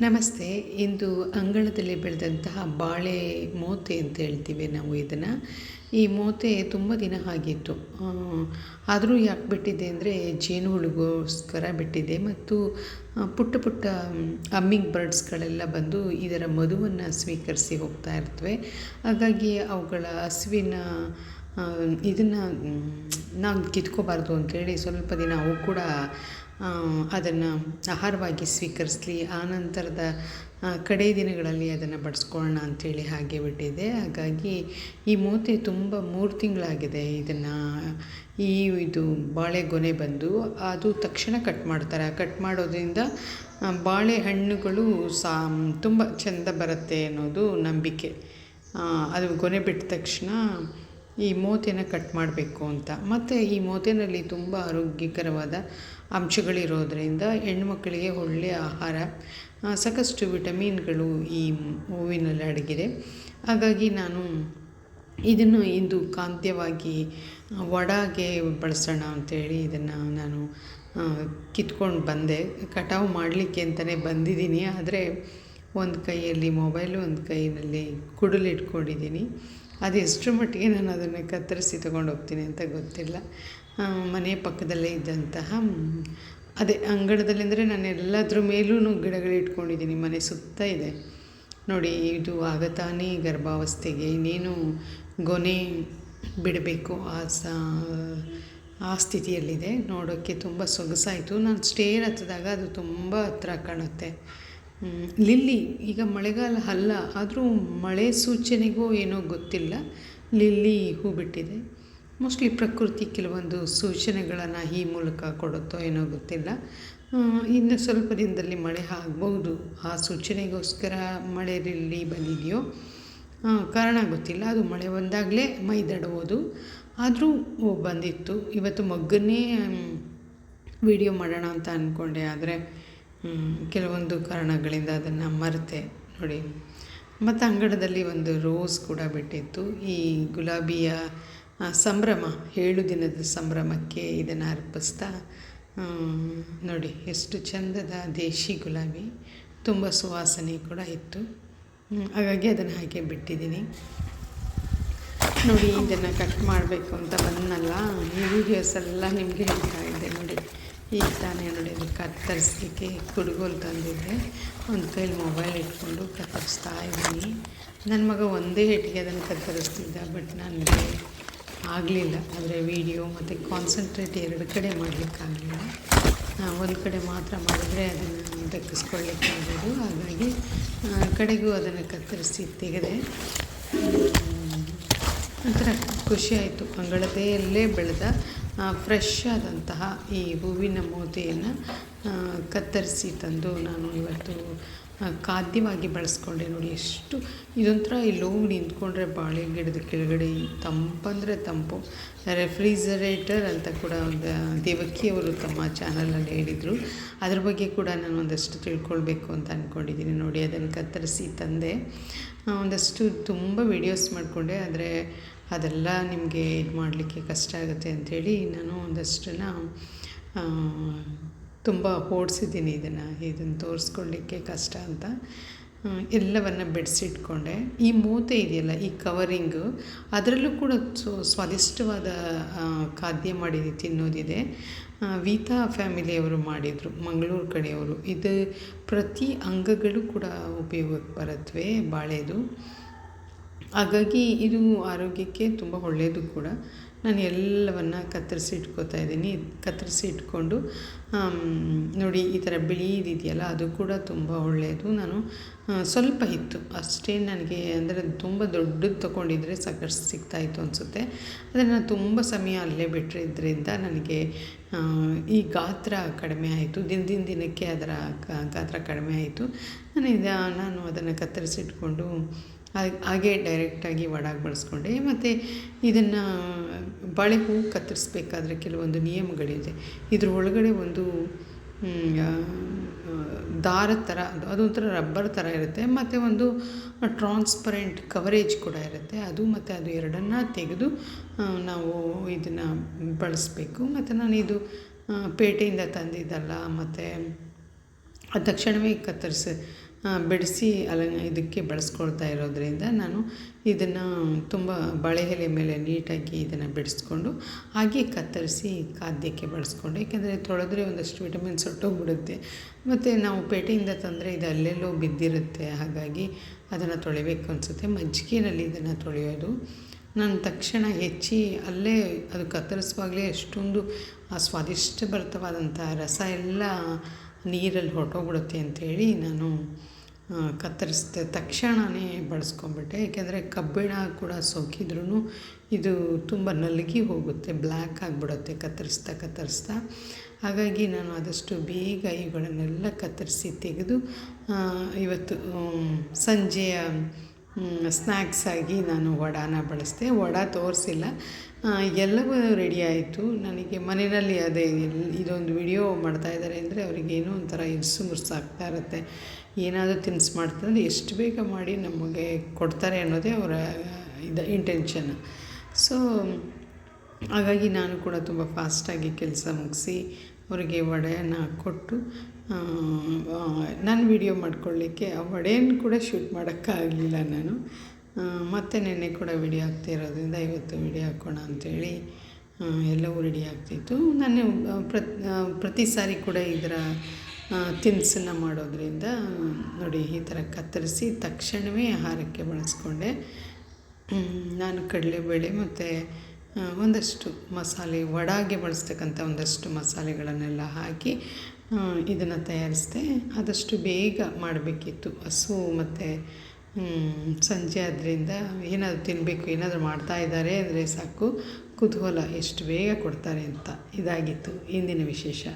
ನಮಸ್ತೆ. ಇಂದು ಅಂಗಳದಲ್ಲಿ ಬೆಳೆದಂತಹ ಬಾಳೆ ಮೋತೆ ಅಂತ ಹೇಳ್ತೀವಿ ನಾವು ಇದನ್ನು. ಈ ಮೋತೆ ತುಂಬ ದಿನ ಆಗಿತ್ತು. ಆದರೂ ಯಾಕೆ ಬಿಟ್ಟಿದೆ ಅಂದರೆ ಜೇನುಹುಳುಗೋಸ್ಕರ ಬಿಟ್ಟಿದೆ ಮತ್ತು ಪುಟ್ಟ ಪುಟ್ಟ ಅಮ್ಮಿಂಗ್ ಬರ್ಡ್ಸ್ಗಳೆಲ್ಲ ಬಂದು ಇದರ ಮಧುವನ್ನು ಸ್ವೀಕರಿಸಿ ಹೋಗ್ತಾ ಇರ್ತವೆ. ಹಾಗಾಗಿ ಅವುಗಳ ಹಸುವಿನ ಇದನ್ನು ನಾವು ಕಿತ್ಕೋಬಾರ್ದು ಅಂತೇಳಿ ಸ್ವಲ್ಪ ದಿನ ಅವು ಕೂಡ ಅದನ್ನು ಆಹಾರವಾಗಿ ಸ್ವೀಕರಿಸಲಿ ನಂತರದ ಕಡೇ ದಿನಗಳಲ್ಲಿ ಅದನ್ನು ಬಡಿಸ್ಕೊಳ್ಳೋಣ ಅಂಥೇಳಿ ಹಾಗೆ ಬಿಟ್ಟಿದೆ ಹಾಗಾಗಿ ಈ ಮೂತಿ ತುಂಬ ಮೂರು ತಿಂಗಳಾಗಿದೆ ಇದನ್ನು. ಈ ಇದು ಬಾಳೆಗೊನೆ ಬಂದು ಅದು ತಕ್ಷಣ ಕಟ್ ಮಾಡ್ತಾರೆ. ಕಟ್ ಮಾಡೋದ್ರಿಂದ ಬಾಳೆಹಣ್ಣುಗಳು ಸಾ, ತುಂಬ ಚೆಂದ ಬರುತ್ತೆ ಅನ್ನೋದು ನಂಬಿಕೆ. ಅದು ಗೊನೆ ಬಿಟ್ಟ ತಕ್ಷಣ ಈ ಮೋತಿನ ಕಟ್ ಮಾಡಬೇಕು ಅಂತ. ಮತ್ತು ಈ ಮೋತಿನಲ್ಲಿ ತುಂಬ ಆರೋಗ್ಯಕರವಾದ ಅಂಶಗಳಿರೋದರಿಂದ ಹೆಣ್ಮಕ್ಕಳಿಗೆ ಒಳ್ಳೆಯ ಆಹಾರ ಸಾಕಷ್ಟು ವಿಟಮಿನ್ಗಳು ಈ ಹೂವಿನಲ್ಲಿ ಅಡಗಿದೆ. ಹಾಗಾಗಿ ನಾನು ಇದನ್ನು ಇಂದು ಕಾಂತ್ಯವಾಗಿ ವಡಾಗೆ ಬಳಸೋಣ ಅಂಥೇಳಿ ಇದನ್ನು ನಾನು ಕಿತ್ಕೊಂಡು ಬಂದೆ. ಕಟಾವು ಮಾಡಲಿಕ್ಕೆ ಅಂತಲೇ ಬಂದಿದ್ದೀನಿ, ಆದರೆ ಒಂದು ಕೈಯಲ್ಲಿ ಮೊಬೈಲು, ಒಂದು ಕೈಯಲ್ಲಿ ಕುಡಲು ಇಟ್ಕೊಂಡಿದ್ದೀನಿ ಅದು ಮಟ್ಟಿಗೆ ನಾನು ಅದನ್ನು ಕತ್ತರಿಸಿ ತೊಗೊಂಡು ಹೋಗ್ತೀನಿ ಅಂತ ಗೊತ್ತಿಲ್ಲ. ಮನೆ ಪಕ್ಕದಲ್ಲೇ ಇದ್ದಂತಹ ಅದೇ ಅಂಗಳದಲ್ಲಿ ಅಂದರೆ ನಾನು ಎಲ್ಲದ್ರ ಮೇಲೂ ಗಿಡಗಳು ಇಟ್ಕೊಂಡಿದ್ದೀನಿ. ಮನೆ ಸುತ್ತ ಇದೆ. ನೋಡಿ, ಇದು ಆಗತಾನೇ ಗರ್ಭಾವಸ್ಥೆಗೆ ಇನ್ನೇನು ಗೊನೆ ಬಿಡಬೇಕು ಆ ಸ, ಆ ಸ್ಥಿತಿಯಲ್ಲಿದೆ. ನೋಡೋಕ್ಕೆ ತುಂಬ ಸೊಗಸಾಯಿತು. ನಾನು ಸ್ಟೇರ್ ಹತ್ತಿದಾಗ ಅದು ತುಂಬ ಹತ್ರ ಕಾಣುತ್ತೆ. ಲಿಲ್ಲಿ, ಈಗ ಮಳೆಗಾಲ ಅಲ್ಲ, ಆದರೂ ಮಳೆ ಸೂಚನೆಗೋ ಏನೋ ಗೊತ್ತಿಲ್ಲ. ಲಿಲ್ಲಿ ಹೂ ಬಿಟ್ಟಿದೆ. ಮೋಸ್ಟ್ಲಿ ಪ್ರಕೃತಿ ಕೆಲವೊಂದು ಸೂಚನೆಗಳನ್ನು ಈ ಮೂಲಕ ಕೊಡುತ್ತೋ ಏನೋ ಗೊತ್ತಿಲ್ಲ. ಇನ್ನು ಸ್ವಲ್ಪ ದಿನದಲ್ಲಿ ಮಳೆ ಆಗ್ಬೋದು. ಆ ಸೂಚನೆಗೋಸ್ಕರ ಮಳೆ ಲಿಲ್ಲಿ ಬಂದಿದೆಯೋ? ಕಾರಣ ಗೊತ್ತಿಲ್ಲ. ಅದು ಮಳೆ ಬಂದಾಗಲೇ ಮೈದಡುವುದು ಆದರೂ ಬಂದಿತ್ತು. ಇವತ್ತು ಮಗ್ಗನ್ನೇ ವಿಡಿಯೋ ಮಾಡೋಣ ಅಂತ ಅಂದ್ಕೊಂಡೆ ಆದರೆ ಕೆಲವೊಂದು ಕಾರಣಗಳಿಂದ ಅದನ್ನು ಮರೆತೆ ನೋಡಿ. ಮತ್ತು ಅಂಗಡದಲ್ಲಿ ಒಂದು ರೋಸ್ ಕೂಡ ಬಿಟ್ಟಿತ್ತು. ಈ ಗುಲಾಬಿಯ ಸಂಭ್ರಮ, ಏಳು ದಿನದ ಸಂಭ್ರಮಕ್ಕೆ ಇದನ್ನು ಅರ್ಪಿಸ್ತಾ ನೋಡಿ ಎಷ್ಟು ಚಂದದ ದೇಶಿ ಗುಲಾಬಿ, ತುಂಬ ಸುವಾಸನೆ ಕೂಡ ಇತ್ತು. ಹಾಗಾಗಿ ಅದನ್ನು ಹಾಗೆ ಬಿಟ್ಟಿದ್ದೀನಿ. ನೋಡಿ, ಇದನ್ನು ಕಟ್ ಮಾಡಬೇಕು ಅಂತ ಬಂದನಲ್ಲ, ಈ ವೀಡಿಯೋಸ್ ಎಲ್ಲ ನಿಮಗೆ ಹೇಳ್ತಾ ಇದ್ದೆ ನೋಡಿ. ಈಗ ತಾನೇ ನೋಡಿ, ಅದು ಕತ್ತರಿಸ್ಲಿಕ್ಕೆ ಕುಡುಗೋಲು ತಂದಿದ್ದೆ ಒಂದು ಕೈಲಿ ಮೊಬೈಲ್ ಇಟ್ಕೊಂಡು ಕತ್ತರಿಸ್ತಾ ಇದ್ದೀನಿ. ನನ್ನ ಮಗ ಒಂದೇ ಹೇಟಿಗೆ ಅದನ್ನು ಕತ್ತರಿಸ್ತಿದ್ದ ಬಟ್ ನನಗೆ ಆಗಲಿಲ್ಲ. ಆದರೆ ವೀಡಿಯೋ ಮತ್ತು ಕಾನ್ಸಂಟ್ರೇಟ್ ಎರಡು ಕಡೆ ಮಾಡಲಿಕ್ಕಾಗಲಿಲ್ಲ. ಒಂದು ಕಡೆ ಮಾತ್ರ ಮಾಡಿದರೆ ಅದನ್ನು ದಕ್ಕಿಸ್ಕೊಳ್ಳಿಕ್ಕಾಗೋದು. ಹಾಗಾಗಿ ಕಡೆಗೂ ಅದನ್ನು ಕತ್ತರಿಸಿ ತೆಗೆದೆ. ಒಂಥರ ಖುಷಿಯಾಯಿತು ಅಂಗಳದೆಯಲ್ಲೇ ಬೆಳೆದ ಫ್ರೆಶ್ ಆದಂತಹ ಈ ಹೂವಿನ ಮೋತಿಯನ್ನು ಕತ್ತರಿಸಿ ತಂದು ನಾನು ಇವತ್ತು ಖಾದ್ಯವಾಗಿ ಬಳಸ್ಕೊಂಡೆ ನೋಡಿ ಎಷ್ಟು. ಇದೊಂಥರ ಇಲ್ಲಿ ಹೋಗಿ ನಿಂತ್ಕೊಂಡ್ರೆ ಬಾಳೆ ಗಿಡದ ಕೆಳಗಡೆ ತಂಪಂದರೆ ತಂಪು ರೆಫ್ರಿಜರೇಟರ್ ಅಂತ ಕೂಡ ಒಂದು ದೇವಕಿಯವರು ತಮ್ಮ ಚಾನಲಲ್ಲಿ ಹೇಳಿದರು. ಅದ್ರ ಬಗ್ಗೆ ಕೂಡ ನಾನು ಒಂದಷ್ಟು ತಿಳ್ಕೊಳ್ಬೇಕು ಅಂತ ಅಂದ್ಕೊಂಡಿದ್ದೀನಿ ನೋಡಿ, ಅದನ್ನು ಕತ್ತರಿಸಿ ತಂದೆ. ಒಂದಷ್ಟು ತುಂಬ ವೀಡಿಯೋಸ್ ಮಾಡಿಕೊಂಡೆ ಆದರೆ ಅದೆಲ್ಲ ನಿಮಗೆ ಇದು ಮಾಡಲಿಕ್ಕೆ ಕಷ್ಟ ಆಗುತ್ತೆ ಅಂಥೇಳಿ ನಾನು ಒಂದಷ್ಟನ್ನು ತುಂಬ ಓಡಿಸಿದ್ದೀನಿ ಇದನ್ನು ಇದನ್ನು ತೋರಿಸ್ಕೊಳ್ಳಿಕ್ಕೆ ಕಷ್ಟ ಅಂತ. ಎಲ್ಲವನ್ನು ಬಿಡಿಸಿಟ್ಕೊಂಡೆ. ಈ ಮೂತೆ ಇದೆಯಲ್ಲ, ಈ ಕವರಿಂಗು, ಅದರಲ್ಲೂ ಕೂಡ ಸೊ, ಸ್ವಾದಿಷ್ಟವಾದ ಖಾದ್ಯ ಮಾಡಿ ತಿನ್ನೋದಿದೆ. ವೀತಾ ಫ್ಯಾಮಿಲಿಯವರು ಮಾಡಿದರು, ಮಂಗಳೂರು ಕಡೆಯವರು. ಇದು ಪ್ರತಿ ಅಂಗಗಳು ಕೂಡ ಉಪಯೋಗಕ್ಕೆ ಬರುತ್ತವೆ ಬಾಳೆದು. ಹಾಗಾಗಿ ಇದು ಆರೋಗ್ಯಕ್ಕೆ ತುಂಬ ಒಳ್ಳೆಯದು ಕೂಡ. ನಾನು ಎಲ್ಲವನ್ನು ಕತ್ತರಿಸಿ ಇಟ್ಕೋತಾ ಇದ್ದೀನಿ. ಕತ್ತರಿಸಿ ಇಟ್ಕೊಂಡು ನೋಡಿ, ಈ ಥರ ಬಿಳಿದಿದೆಯಲ್ಲ ಅದು ಕೂಡ ತುಂಬ ಒಳ್ಳೆಯದು ನಾನು ಸ್ವಲ್ಪ ಇತ್ತು ಅಷ್ಟೇ ನನಗೆ ಅಂದರೆ ತುಂಬ ದೊಡ್ಡದು ತೊಗೊಂಡಿದ್ರೆ ಸಾಕಷ್ಟು ಸಿಗ್ತಾಯಿತ್ತು ಅನಿಸುತ್ತೆ. ಆದರೆ ನಾನು ತುಂಬ ಸಮಯ ಅಲ್ಲೇ ಬಿಟ್ಟಿದ್ದರಿಂದ ನನಗೆ ಈ ಗಾತ್ರ ಕಡಿಮೆ ಆಯಿತು. ದಿನದಿಂದ ದಿನಕ್ಕೆ ಅದರ ಗಾತ್ರ ಕಡಿಮೆ ಆಯಿತು. ನಾನು ಇದು, ನಾನು ಅದನ್ನು ಕತ್ತರಿಸಿಟ್ಕೊಂಡು ಹಾಗೆ ಡೈರೆಕ್ಟಾಗಿ ವಡಾಗಿ ಬಳಸ್ಕೊಂಡೆ. ಮತ್ತು ಇದನ್ನು ಬಾಳೆ ಹೂವು ಕತ್ತರಿಸ್ಬೇಕಾದ್ರೆ ಕೆಲವೊಂದು ನಿಯಮಗಳಿದೆ. ಇದ್ರ ಒಳಗಡೆ ಒಂದು ದಾರದ ಥರ ಅದೊಂಥರ ರಬ್ಬರ್ ಥರ ಇರುತ್ತೆ. ಮತ್ತು ಒಂದು ಟ್ರಾನ್ಸ್ಪರೆಂಟ್ ಕವರೇಜ್ ಕೂಡ ಇರುತ್ತೆ. ಅದು ಮತ್ತು ಅದು ಎರಡನ್ನು ತೆಗೆದು ನಾವು ಇದನ್ನು ಬಳಸಬೇಕು. ಮತ್ತು ನಾನು ಇದು ಪೇಟೆಯಿಂದ ತಂದಿದ್ದಲ್ಲ. ಮತ್ತು ತಕ್ಷಣವೇ ಕತ್ತರಿಸಿ ಬಿಡಿಸಿ ಅಲ ಇದಕ್ಕೆ ಬಳಸ್ಕೊಳ್ತಾ ಇರೋದ್ರಿಂದ ನಾನು ಇದನ್ನು ತುಂಬ ಬಳೆ ಎಲೆ ಮೇಲೆ ನೀಟಾಗಿ ಇದನ್ನು ಬಿಡಿಸ್ಕೊಂಡು ಹಾಗೆ ಕತ್ತರಿಸಿ ಖಾದ್ಯಕ್ಕೆ ಬಳಸ್ಕೊಂಡೆ. ಏಕೆಂದರೆ ತೊಳೆದ್ರೆ ಒಂದಷ್ಟು ವಿಟಮಿನ್ಸ್ ಹೊಟ್ಟೋಗ್ಬಿಡುತ್ತೆ ಮತ್ತು ನಾವು ಪೇಟೆಯಿಂದ ತಂದರೆ ಇದು ಅಲ್ಲೆಲ್ಲೋ ಬಿದ್ದಿರುತ್ತೆ. ಹಾಗಾಗಿ ಅದನ್ನು ತೊಳಿಬೇಕು ಅನಿಸುತ್ತೆ. ಮಜ್ಜಿಗೆನಲ್ಲಿ ಇದನ್ನು ತೊಳೆಯೋದು. ನಾನು ತಕ್ಷಣ ಹೆಚ್ಚಿ ಅಲ್ಲೇ ಅದು ಕತ್ತರಿಸುವಾಗಲೇ ಅಷ್ಟೊಂದು ಸ್ವಾದಿಷ್ಟಭರಿತವಾದಂಥ ರಸ ಎಲ್ಲ ನೀರಲ್ಲಿ ಹೊರ್ಟೋಗ್ಬಿಡುತ್ತೆ ಅಂಥೇಳಿ ನಾನು ಕತ್ತರಿಸಿದೆ ತಕ್ಷಣವೇ ಬಳಸ್ಕೊಂಬಿಟ್ಟೆ ಯಾಕೆಂದರೆ ಕಬ್ಬಿಣ ಕೂಡ ಸೋಕಿದ್ರೂ ಇದು ತುಂಬ ನಲುಗಿ ಹೋಗುತ್ತೆ, ಬ್ಲ್ಯಾಕ್ ಆಗಿಬಿಡುತ್ತೆ ಕತ್ತರಿಸ್ತಾ ಕತ್ತರಿಸ್ತಾ. ಹಾಗಾಗಿ ನಾನು ಆದಷ್ಟು ಬೇಗ ಇವುಗಳನ್ನೆಲ್ಲ ಕತ್ತರಿಸಿ ತೆಗೆದು ಇವತ್ತು ಸಂಜೆಯ ಸ್ನ್ಯಾಕ್ಸ್ ಆಗಿ ನಾನು ವಡಾನ ಬಳಸಿದೆ. ವಡ ತೋರಿಸಿಲ್ಲ. ಎಲ್ಲವೂ ರೆಡಿ ಆಯಿತು. ನನಗೆ ಮನೆಯಲ್ಲಿ ಅದೇ ಇದೊಂದು ವಿಡಿಯೋ ಮಾಡ್ತಾಯಿದ್ದಾರೆ ಅಂದರೆ ಅವ್ರಿಗೆ ಏನೋ ಒಂಥರ ಇರ್ಸು ಮುರ್ಸು ಆಗ್ತಾ ಇರುತ್ತೆ. ಏನಾದರೂ ತಿನಿಸು ಮಾಡ್ತಾರೆ ಎಷ್ಟು ಬೇಗ ಮಾಡಿ ನಮಗೆ ಕೊಡ್ತಾರೆ ಅನ್ನೋದೇ ಅವರ, ಇದು ಇಂಟೆನ್ಷನ್ ಸೊ ಹಾಗಾಗಿ ನಾನು ಕೂಡ ತುಂಬ ಫಾಸ್ಟಾಗಿ ಕೆಲಸ ಮುಗಿಸಿ ಅವರಿಗೆ ವಡೆಯನ್ನು ಕೊಟ್ಟು ನಾನು ವಿಡಿಯೋ ಮಾಡ್ಕೊಳ್ಳಿಕ್ಕೆ ಆ ವಡೆಯನ್ನು ಕೂಡ ಶೂಟ್ ಮಾಡೋಕ್ಕಾಗಲಿಲ್ಲ ನಾನು. ಮತ್ತು ನೆನ್ನೆ ಕೂಡ ವಿಡಿಯೋ ಇರೋದ್ರಿಂದ ಇವತ್ತು ವಿಡಿಯೋ ಹಾಕೋಣ ಅಂಥೇಳಿ ಎಲ್ಲವೂ ರೆಡಿ ಆಗ್ತಿತ್ತು. ನಾನು ಪ್ರತಿ ಪ್ರತಿ ಸಾರಿ ಕೂಡ ಇದರ ತಿನಿಸನ್ನು ಮಾಡೋದ್ರಿಂದ, ನೋಡಿ, ಈ ಥರ ಕತ್ತರಿಸಿ ತಕ್ಷಣವೇ ಆಹಾರಕ್ಕೆ ಬಳಸ್ಕೊಂಡೆ. ನಾನು ಕಡಲೆಬೇಳೆ ಮತ್ತು ಒಂದಷ್ಟು ಮಸಾಲೆ ವಡಾಗೆ ಬಳಸ್ತಕ್ಕಂಥ ಒಂದಷ್ಟು ಮಸಾಲೆಗಳನ್ನೆಲ್ಲ ಹಾಕಿ ಇದನ್ನು ತಯಾರಿಸಿದೆ, ಆದಷ್ಟು ಬೇಗ ಮಾಡಬೇಕಿತ್ತು. ಹಸು ಮತ್ತು ಸಂಜೆ ಆದ್ದರಿಂದ ಏನಾದರೂ ತಿನ್ನಬೇಕು ಏನಾದರೂ ಮಾಡ್ತಾ ಇದ್ದಾರೆ ಅಂದರೆ ಸಾಕು. ಕುತೂಹಲ, ಎಷ್ಟು ಬೇಗ ಕೊಡ್ತಾರೆ ಅಂತ ಇದಾಗಿತ್ತು. ಇಂದಿನ ವಿಶೇಷ.